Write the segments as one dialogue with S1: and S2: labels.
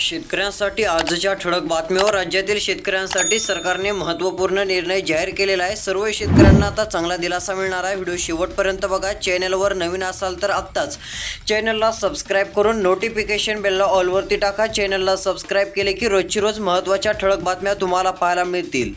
S1: शेतकऱ्यांसाठी आजच्या ठळक बातम्यावर राज्यातील शेतकऱ्यांसाठी सरकारने महत्त्वपूर्ण निर्णय जाहीर केलेला आहे. सर्व शेतकऱ्यांना आता चांगला दिलासा मिळणार आहे. व्हिडिओ शेवटपर्यंत बघा. चॅनलवर नवीन असाल तर आत्ताच चॅनलला सबस्क्राईब करून नोटिफिकेशन बेलला ऑलवरती टाका. चॅनलला सबस्क्राईब केले की रोजची रोज महत्त्वाच्या ठळक बातम्या तुम्हाला पाहायला मिळतील.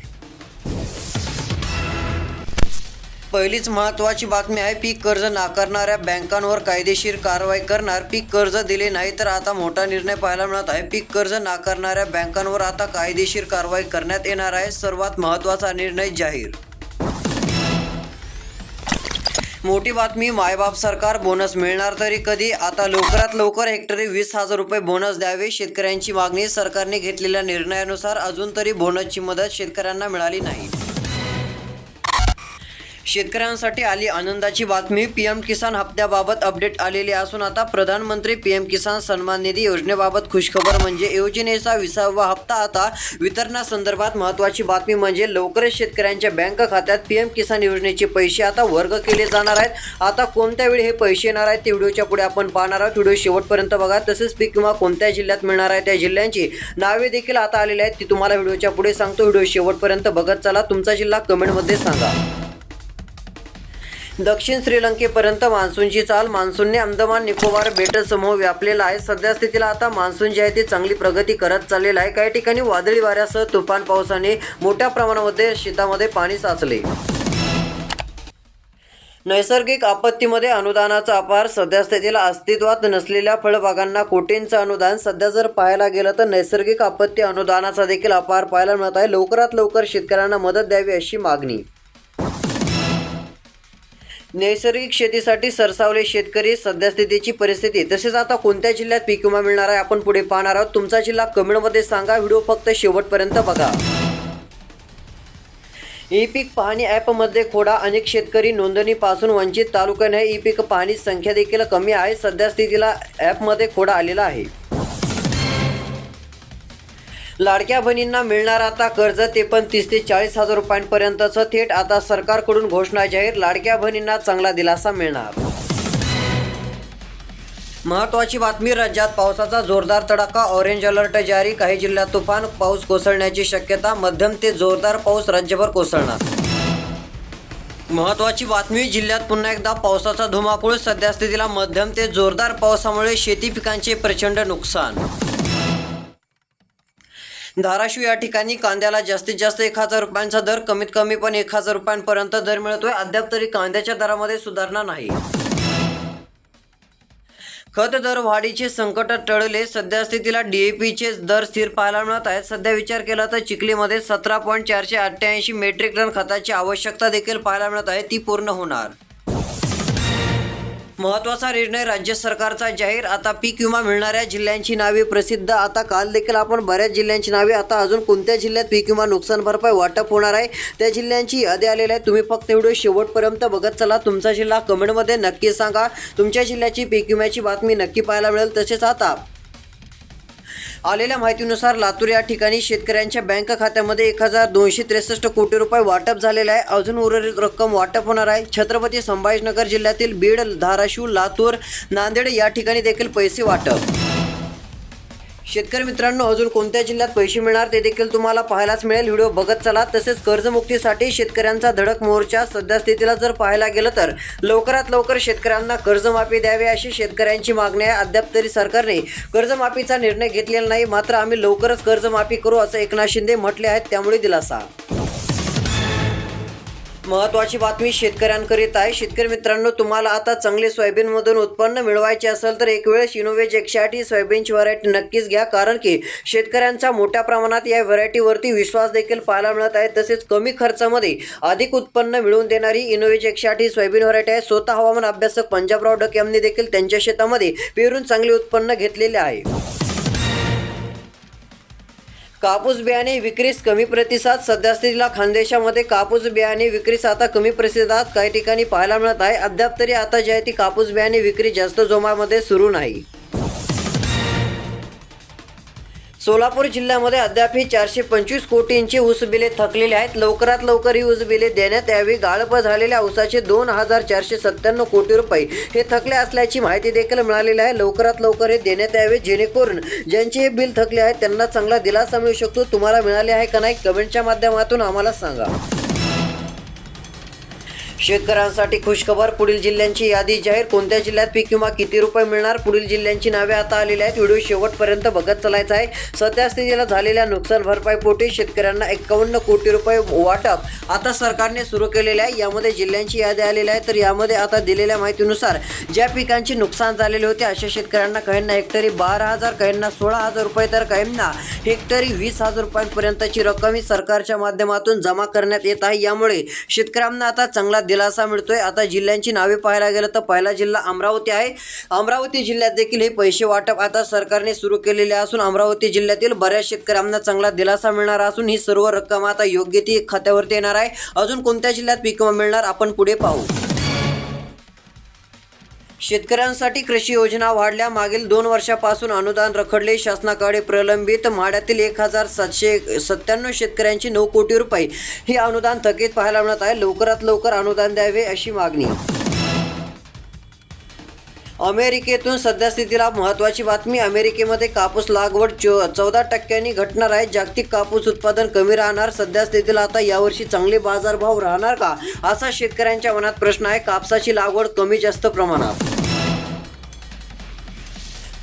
S1: पहिलीच महत्त्वाची बातमी आहे पीक कर्ज नाकारणाऱ्या बँकांवर कायदेशीर कारवाई करणार. पीक कर्ज दिले नाही तर आता मोठा निर्णय पाहायला मिळत आहे. पीक कर्ज नाकारणाऱ्या बँकांवर आता कायदेशीर कारवाई करण्यात येणार आहे. सर्वात महत्त्वाचा निर्णय जाहीर. मोठी बातमी मायबाप सरकार बोनस मिळणार तरी कधी? आता लवकरात लवकर हेक्टरी वीस हजार रुपये बोनस द्यावे. शेतकऱ्यांची मागणी सरकारने घेतलेल्या निर्णयानुसार अजून तरी बोनसची मदत शेतकऱ्यांना मिळाली नाही. शेतकऱ्यांसाठी आली आनंदाची बातमी. पीएम किसान हप्त्याबाबत अपडेट आलेली असून आता प्रधानमंत्री पीएम किसान सन्मान निधी योजनेबाबत खुशखबर म्हणजे योजनेचा विसावा हप्ता आता वितरणासंदर्भात महत्त्वाची बातमी म्हणजे लवकरच शेतकऱ्यांच्या बँक खात्यात पीएम किसान योजनेचे पैसे आता वर्ग केले जाणार आहेत. आता कोणत्या वेळी हे पैसे येणार आहेत ते व्हिडिओच्या पुढे आपण पाहणार आहोत. व्हिडिओ शेवटपर्यंत बघा. तसेच पीक विमा कोणत्या जिल्ह्यात मिळणार आहे त्या जिल्ह्यांची नावे देखील आता आलेली आहेत. ती तुम्हाला व्हिडिओच्या पुढे सांगतो. व्हिडिओ शेवटपर्यंत बघत चला. तुमचा जिल्हा कमेंटमध्ये सांगा. दक्षिण श्रीलंकेपर्यंत मान्सूनची चाल. मान्सूनने अंदमान निकोबार बेटसमूह व्यापलेला आहे. सध्या स्थितीला आता मान्सून जे आहे ते चांगली प्रगती करत चाललेलं आहे. काही ठिकाणी वादळी वाऱ्यासह तुफान पावसाने मोठ्या प्रमाणामध्ये शेतामध्ये पाणी साचले. नैसर्गिक आपत्तीमध्ये अनुदानाचा अपार. सध्या स्थितीला अस्तित्वात नसलेल्या फळबागांना कोटींचं अनुदान. सध्या जर पाहायला गेलं तर नैसर्गिक आपत्ती अनुदानाचा देखील अपार पाहायला मिळत आहे. लवकरात लवकर शेतकऱ्यांना मदत द्यावी अशी मागणी. नैसर्गिक शेतीसाठी सरसावले शेतकरी सद्यस्थितीची परिस्थिती. तसेच आता कोणत्या जिल्ह्यात पीक विमा मिळणार आहे आपण पुढे पाहणार आहोत. तुमचा जिल्हा कमेंटमध्ये सांगा. व्हिडिओ फक्त शेवटपर्यंत बघा. ई पीक पाहणी ॲपमध्ये खोडा. अनेक शेतकरी नोंदणीपासून वंचित तालुक्याने ई पीक पाहणी संख्या देखील कमी आहे. सध्या स्थितीला ॲपमध्ये खोडा आलेला आहे. लाडक्या बहिणींना मिळणार आता कर्ज ते पण तीस ते चाळीस हजार रुपयांपर्यंतचं थेट. आता सरकारकडून घोषणा जाहीर लाडक्या बहिणींना चांगला दिलासा मिळणार. महत्वाची बातमी राज्यात पावसाचा जोरदार तडाखा ऑरेंज अलर्ट जारी काही जिल्ह्यात तुफान पाऊस कोसळण्याची शक्यता मध्यम ते जोरदार पाऊस राज्यभर कोसळणार. महत्वाची बातमी जिल्ह्यात पुन्हा एकदा पावसाचा धुमाकूळ सध्यास्थितीला मध्यम ते जोरदार पावसामुळे शेती पिकांचे प्रचंड नुकसान. धाराशिव या ठिकाणी कांद्याला जास्तीत जास्त एक हजार रुपयांचा दर कमीत कमी पण एक हजार रुपयांपर्यंत दर मिळतोय. अद्याप तरी कांद्याच्या दरामध्ये सुधारणा नाही. खत दर वाढीचे संकट टळले. सध्या स्थितीला डीएपीचे दर स्थिर पाहायला मिळत आहेत. सध्या विचार केला तर चिखलीमध्ये सतरा पॉईंट चारशे अठ्ठ्याऐंशी मेट्रिक टन खताची आवश्यकता देखील पाहायला मिळत आहे. ती पूर्ण होणार. महत्त्वाचा निर्णय राज्य सरकारचा जाहीर. आता पीक विमा मिळणाऱ्या जिल्ह्यांची नावे प्रसिद्ध. आता काल देखील आपण बऱ्याच जिल्ह्यांची नावे. आता अजून कोणत्या जिल्ह्यात पीक विमा नुकसान भरपाई वाटप होणार आहे? त्या जिल्ह्यांची यादी आलेली आहे. तुम्ही फक्त व्हिडिओ शेवटपर्यंत बघत चला. तुमचा जिल्हा कमेंटमध्ये नक्की सांगा. तुमच्या जिल्ह्याची पीक विम्याची बातमी नक्की पाहायला मिळेल. तसेच आता आलेल्या माहितीनुसार लातूर या ठिकाणी शेतकऱ्यांच्या बँक खात्यामध्ये एक हजार दोनशे त्रेसष्ट कोटी रुपये वाटप झालेले आहे. अजून उर्वरित रक्कम वाटप होणार आहे. छत्रपती संभाजीनगर जिल्ह्यातील बीड धाराशिव लातूर नांदेड या ठिकाणी देखील पैसे वाटप. शेतकरी मित्रांनो अजून कोणत्या जिल्ह्यात पैसे मिळणार ते देखील तुम्हाला पाहायलाच मिळेल. व्हिडिओ बघत चला. तसेच कर्जमुक्तीसाठी शेतकऱ्यांचा धडक मोर्चा सध्या स्थितीला जर पाहायला गेलं तर लवकरात लवकर शेतकऱ्यांना कर्जमाफी द्यावी अशी शेतकऱ्यांची मागणी आहे. अद्याप तरी सरकारने कर्जमाफीचा निर्णय घेतलेला नाही. मात्र आम्ही लवकरच कर्जमाफी करू असं एकनाथ शिंदे म्हटले आहेत. त्यामुळे दिलासा. महत्वाची बातमी शेतकऱ्यांकरिता आहे. शेतकरी मित्रांनो तुम्हाला आता चांगले सोयाबीनमधून उत्पन्न मिळवायचे असेल तर एक वेळेस इनोवेज एकशे आठ ही सोयाबीनची व्हरायटी नक्कीच घ्या. कारण की शेतकऱ्यांचा मोठ्या प्रमाणात या व्हरायटीवरती विश्वास देखील पाहायला मिळत आहे. तसेच कमी खर्चामध्ये अधिक उत्पन्न मिळवून देणारी इनोवेज एकशे आठ ही सोयाबीन व्हरायटी आहे. स्वतः हवामान अभ्यासक पंजाबराव डक यांनी देखील त्यांच्या शेतामध्ये पेरून चांगले उत्पन्न घेतलेले आहे. कापूस बियाणे विक्रीस कमी प्रतिसाद सध्यास्थितीला खानदेशामध्ये कापूस बियाणे विक्रीस आता कमी प्रतिसादात काही ठिकाणी पाहायला मिळत आहे. अद्याप तरी आता जी आहे ती कापूस बियाणे विक्री जास्त जोमामध्ये सुरू नाही. सोलापूर जिल्ह्यामध्ये अद्यापही चारशे पंचवीस कोटींची ऊस बिले थकलेली आहेत. लवकरात लवकर ही ऊस बिले देण्यात यावी. गाळप झालेल्या ऊसाचे दोन हजार चारशे सत्त्याण्णव कोटी रुपये हे थकले असल्याची माहिती देखील मिळालेली आहे. लवकरात लवकर हे देण्यात यावे जेणेकरून ज्यांचे हे बिल थकले आहे त्यांना चांगला दिलासा मिळू शकतो. तुम्हाला मिळाले आहे का नाही? कमेंटच्या माध्यमातून आम्हाला सांगा. शेतकऱ्यांसाठी खुशखबर. पुढील जिल्ह्यांची यादी जाहीर. कोणत्या जिल्ह्यात पीक विमा किती रुपये मिळणार? पुढील जिल्ह्यांची नावे आता आलेली आहेत. व्हिडिओ शेवटपर्यंत बघत चालायचा आहे. सध्या स्थितीला झालेल्या नुकसान भरपाई पोटी शेतकऱ्यांना एकावन्न कोटी रुपये वाटप आता सरकारने सुरू केलेले आहे. यामध्ये जिल्ह्यांची यादी आलेली आहे. तर यामध्ये आता दिलेल्या माहितीनुसार ज्या पिकांचे नुकसान झालेले होते अशा शेतकऱ्यांना काहींना हेक्टरी बारा हजार काहींना सोळा हजार रुपये तर काहींना हेक्टरी वीस हजार रुपयांपर्यंतची रक्कम ही सरकारच्या माध्यमातून जमा करण्यात येत आहे. यामुळे शेतकऱ्यांना आता चांगला दिलासा मिळतोय. आता जिल्ह्यांची नावे पाहायला गेलं तर पहिला जिल्हा अमरावती आहे. अमरावती जिल्ह्यात देखील हे पैसे वाटप आता सरकारने सुरू केलेले असून अमरावती जिल्ह्यातील बऱ्याच शेतकऱ्यांना चांगला दिलासा मिळणार असून ही सर्व रक्कम आता योग्य ती खात्यावरती येणार आहे. अजून कोणत्या जिल्ह्यात पीक मिळणार आपण पुढे पाहू. शेतकऱ्यांसाठी कृषी योजना वाढल्या. मागील दोन वर्षापासून अनुदान रखडले. शासनाकडे प्रलंबित माड्यातील एक हजार सातशे सत्त्याण्णव शेतकऱ्यांची नऊ कोटी रुपये. हे अनुदान थकीत पाहायला मिळत आहे. लवकरात लवकर अनुदान द्यावे अशी मागणी. अमेरिकेतून सध्यास्थितीला महत्त्वाची बातमी अमेरिकेमध्ये कापूस लागवड चो चौदा टक्क्यांनी घटणार आहे. जागतिक कापूस उत्पादन कमी राहणार. सध्यास्थितीला आता यावर्षी चांगले बाजारभाव राहणार का? असा शेतकऱ्यांच्या मनात प्रश्न आहे. कापसाची लागवड कमी जास्त प्रमाणात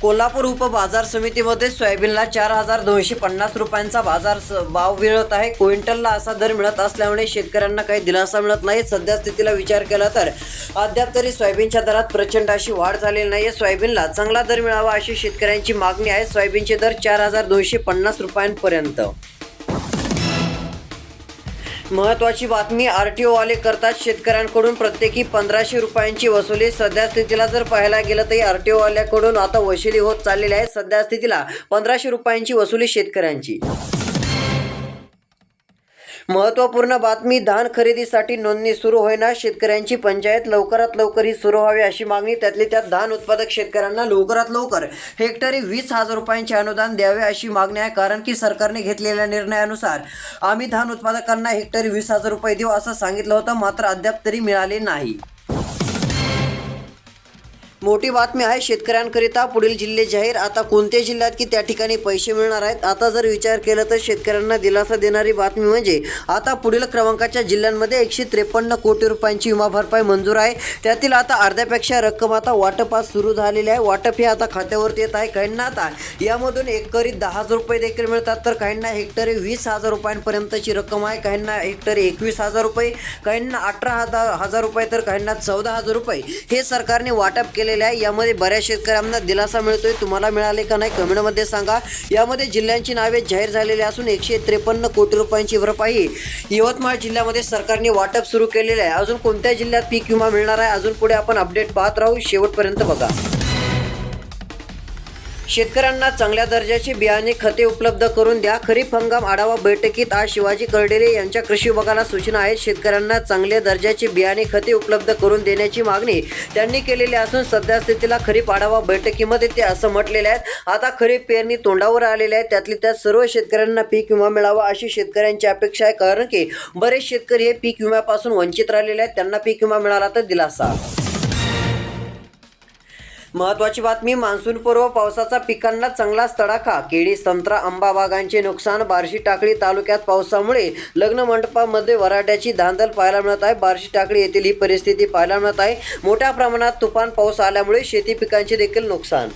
S1: कोल्हापूर उप बाजार समितीमध्ये सोयाबीनला चार हजार दोनशे पन्नास रुपयांचा बाजार स- भाव मिळत आहे. क्विंटलला असा दर मिळत असल्यामुळे शेतकऱ्यांना काही दिलासा मिळत नाही. सध्या स्थितीला विचार केला तर अद्याप तरी सोयाबीनच्या दरात प्रचंड अशी वाढ झालेली नाही सोयाबीनला चांगला दर मिळावा अशी शेतकऱ्यांची मागणी आहे. सोयाबीनचे दर चार हजार दोनशे पन्नास रुपयांपर्यंत. महत्वाची बातमी आर टी ओवाले करतात शेतकऱ्यांकडून प्रत्येकी पंधराशे रुपयांची वसुली. सध्या स्थितीला जर पाहायला गेलं तरी आर टी ओवाल्याकडून आता वसुली होत चाललेली आहे सध्या स्थितीला पंधराशे रुपयांची वसुली शेतकऱ्यांची. महत्त्वपूर्ण बातमी धान खरेदीसाठी नोंदणी सुरू होईना शेतकऱ्यांची पंचायत लवकरात लवकर ही सुरू व्हावी अशी मागणी त्यातली त्यात धान उत्पादक शेतकऱ्यांना लवकरात लवकर हेक्टरी वीस हजार रुपयांचे अनुदान द्यावे अशी मागणी आहे कारण की सरकारने घेतलेल्या निर्णयानुसार आम्ही धान उत्पादकांना हेक्टरी वीस हजार रुपये देऊ असं सांगितलं होतं मात्र अद्याप तरी मिळाले नाही. मोठी बातमी आहे शेतकऱ्यांकरिता पुढील जिल्हे जाहीर. आता कोणत्या जिल्ह्यात की त्या ठिकाणी पैसे मिळणार आहेत? आता जर विचार केला तर शेतकऱ्यांना दिलासा देणारी बातमी म्हणजे आता पुढील क्रमांकाच्या जिल्ह्यांमध्ये एकशे त्रेपन्न कोटी रुपयांची विमा भरपाई मंजूर आहे. त्यातील आता अर्ध्यापेक्षा रक्कम आता वाटपात सुरू झालेली आहे. वाटप हे आता खात्यावरती येत आहे. काहींना आता यामधून एकरी दहा हजार रुपये देखील मिळतात. तर काहींना हेक्टरी वीस हजार रुपयांपर्यंतची रक्कम आहे. काहींना हेक्टरी एकवीस हजार रुपये काहींना अठरा हजार हजार रुपये तर काहींना चौदा हजार रुपये. हे सरकारने वाटप केलेले आहे. यामध्ये बऱ्याच शेतकऱ्यांना दिलासा मिळतोय. तुम्हाला मिळाले का नाही कमेंटमध्ये सांगा. यामध्ये जिल्ह्यांची नावे जाहीर झालेली असून एकशे त्रेपन्न कोटी रुपयांची भरपाई यवतमाळ जिल्ह्यामध्ये सरकारने वाटप सुरू केलेले आहे. अजून कोणत्या जिल्ह्यात पीक विमा मिळणार आहे? अजून पुढे आपण अपडेट पाहत राहू. शेवटपर्यंत बघा. शेतकऱ्यांना चांगल्या दर्जाची बियाणे खते उपलब्ध करून द्या. खरीप हंगाम आढावा बैठकीत आज शिवाजी कर्डेले यांच्या कृषी विभागाला सूचना आहेत. शेतकऱ्यांना चांगल्या दर्जाची बियाणे खते उपलब्ध करून देण्याची मागणी त्यांनी केलेली असून सध्या स्थितीला खरीप आढावा बैठकीमध्ये ते असं म्हटलेले आहेत. आता खरीप पेरणी तोंडावर आलेली आहे त्यातली त्यात सर्व शेतकऱ्यांना पीक विमा मिळावा अशी शेतकऱ्यांची अपेक्षा आहे. कारण की बरेच शेतकरी हे पीक विम्यापासून वंचित राहिलेले आहेत. त्यांना पीक विमा मिळाला तर दिलासा. महत्वाची बातमी मान्सूनपूर्व पावसाचा पिकांना चांगलाच तडाखा. केळी संत्रा आंबा बागांचे नुकसान बार्शी टाकळी तालुक्यात पावसामुळे लग्न मंडपामध्ये वराट्याची धांदल पाहायला मिळत आहे. बार्शी टाकळी येथील ही परिस्थिती पाहायला मिळत आहे. मोठ्या प्रमाणात तुफान पाऊस आल्यामुळे शेती पिकांचे देखील नुकसान.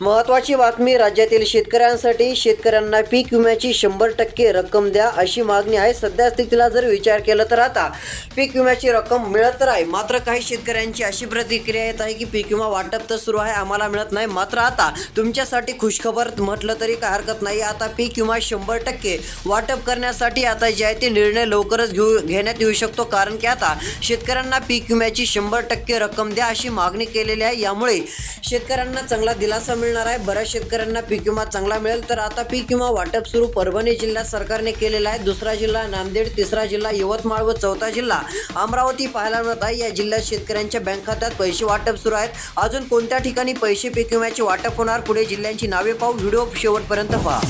S1: महत्वाची बातमी राज्यातील शेतकऱ्यांसाठी शेतकऱ्यांना पीक विम्याची शंभर टक्के रक्कम द्या अशी मागणी आहे. सध्या स्थितीला जर विचार केला तर आता पीक विम्याची रक्कम मिळत तर आहे. मात्र काही शेतकऱ्यांची अशी प्रतिक्रिया येत आहे की पीक विमा वाटप तर सुरू आहे आम्हाला मिळत नाही. मात्र आता तुमच्यासाठी खुशखबर म्हटलं तरी काय हरकत नाही. आता पीक विमा शंभर टक्के वाटप करण्यासाठी आता जे आहे ते निर्णय लवकरच घेऊ घेण्यात येऊ शकतो. कारण की आता शेतकऱ्यांना पीक विम्याची शंभर टक्के रक्कम द्या अशी मागणी केलेली आहे. यामुळे शेतकऱ्यांना चांगला दिलासा मिळेल मिळणार आहे. बऱ्याच शेतकऱ्यांना पीक विमा चांगला मिळेल. तर आता पीक विमा वाटप सुरू परभणी जिल्ह्यात सरकारने केलेला आहे. दुसरा जिल्हा नांदेड तिसरा जिल्हा यवतमाळ व चौथा जिल्हा अमरावती पाहायला मिळत आहे. या जिल्ह्यात शेतकऱ्यांच्या बँक खात्यात पैसे वाटप सुरू आहेत. अजून कोणत्या ठिकाणी पैसे पीक विम्याचे वाटप होणार? पुढे जिल्ह्यांची नावे पाहू. व्हिडिओ शेवटपर्यंत पहा.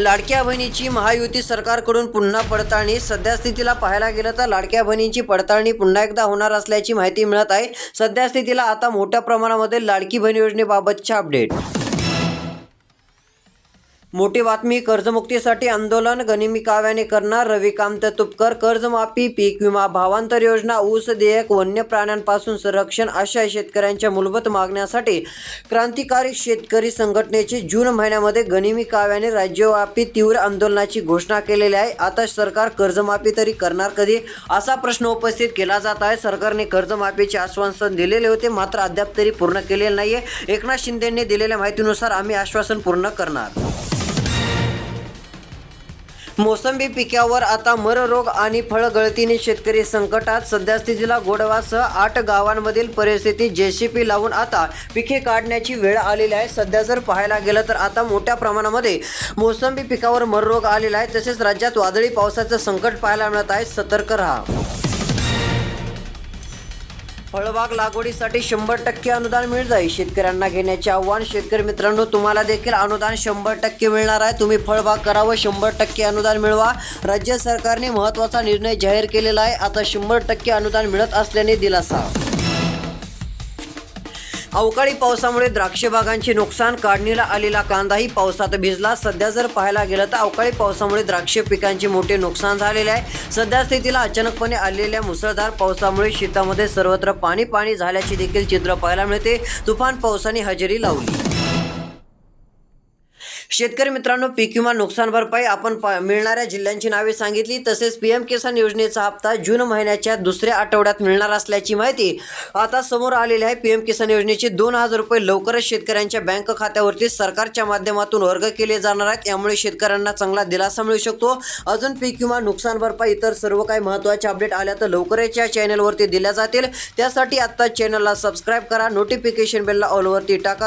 S1: लाडक्या बहिणीची महायुती सरकारकडून पुन्हा पडताळणी. सध्या स्थितीला पाहायला गेलं तर लाडक्या बहिणींची पडताळणी पुन्हा एकदा होणार असल्याची माहिती मिळत आहे. सध्या स्थितीला आता मोठ्या प्रमाणामध्ये लाडकी बहीण योजनेबाबतच्या अपडेट. मोठी बातमी कर्जमुक्तीसाठी आंदोलन गनिमी काव्याने करणार रविकांत तुपकर कर्जमाफी पीक विमा भावांतर योजना ऊस देयक वन्य प्राण्यांपासून संरक्षण अशा शेतकऱ्यांच्या मूलभूत मागण्यासाठी क्रांतिकारी शेतकरी संघटनेचे जून महिन्यामध्ये गनिमी काव्याने राज्यव्यापी तीव्र आंदोलनाची घोषणा केलेली आहे. आता सरकार कर्जमाफी तरी करणार कधी? असा प्रश्न उपस्थित केला जात आहे. सरकारने कर्जमाफीचे आश्वासन दिलेले होते मात्र अद्याप तरी पूर्ण केलेले नाहीये. एकनाथ शिंदेंनी दिलेल्या माहितीनुसार आम्ही आश्वासन पूर्ण करणार. मोसंबी पिकावर आता मर रोग आणि फळगळतीने शेतकरी संकटात सध्या स्थितीला गोडवासह आठ गावांमधील परिस्थिती जेसीपी लावून आता पिके काढण्याची वेळ आलेली आहे. सध्या जर पाहायला गेलं तर आता मोठ्या प्रमाणामध्ये मोसंबी पिकावर मररोग आलेला आहे. तसेच राज्यात वादळी पावसाचं संकट पाहायला मिळत आहे. सतर्क राहा. फळबाग लागवडीसाठी शंभर टक्के अनुदान मिळत आहे शेतकऱ्यांना घेण्याचे आव्हान शेतकरी मित्रांनो तुम्हाला देखील अनुदान शंभर टक्के मिळणार आहे. तुम्ही फळबाग करावं शंभर टक्के अनुदान मिळवा. राज्य सरकारने महत्त्वाचा निर्णय जाहीर केलेला आहे. आता शंभर टक्के अनुदान मिळत असल्याने दिलासा. अवकाळी पावसामुळे द्राक्ष बागांचे नुकसान काढणीला आलेला कांदाही पावसात भिजला. सध्या जर पाहायला गेलं तर अवकाळी पावसामुळे द्राक्ष पिकांचे मोठे नुकसान झालेले आहे. सध्या स्थितीला अचानकपणे आलेल्या मुसळधार पावसामुळे शेतामध्ये सर्वत्र पाणी पाणी झाल्याचे देखील चित्र पाहायला मिळते. तुफान पावसाने हजेरी लावली. शेतकरी मित्रांनो पीक विमा नुकसान भरपाई आपण पा मिळणाऱ्या जिल्ह्यांची नावे सांगितली. तसेच पी एम किसान योजनेचा हप्ता जून महिन्याच्या दुसऱ्या आठवड्यात मिळणार असल्याची माहिती आता समोर आलेली आहे. पी एम किसान योजनेचे दोन हजार रुपये लवकरच शेतकऱ्यांच्या बँक खात्यावरती सरकारच्या माध्यमातून वर्ग केले जाणार आहेत. यामुळे शेतकऱ्यांना चांगला दिलासा मिळू शकतो. अजून पीक विमा नुकसान भरपाई इतर सर्व काही महत्त्वाचे अपडेट आल्या तर लवकरच या चॅनलवरती दिल्या जातील. त्यासाठी आत्ता चॅनलला सबस्क्राईब करा. नोटिफिकेशन बेलला ऑलवरती टाका.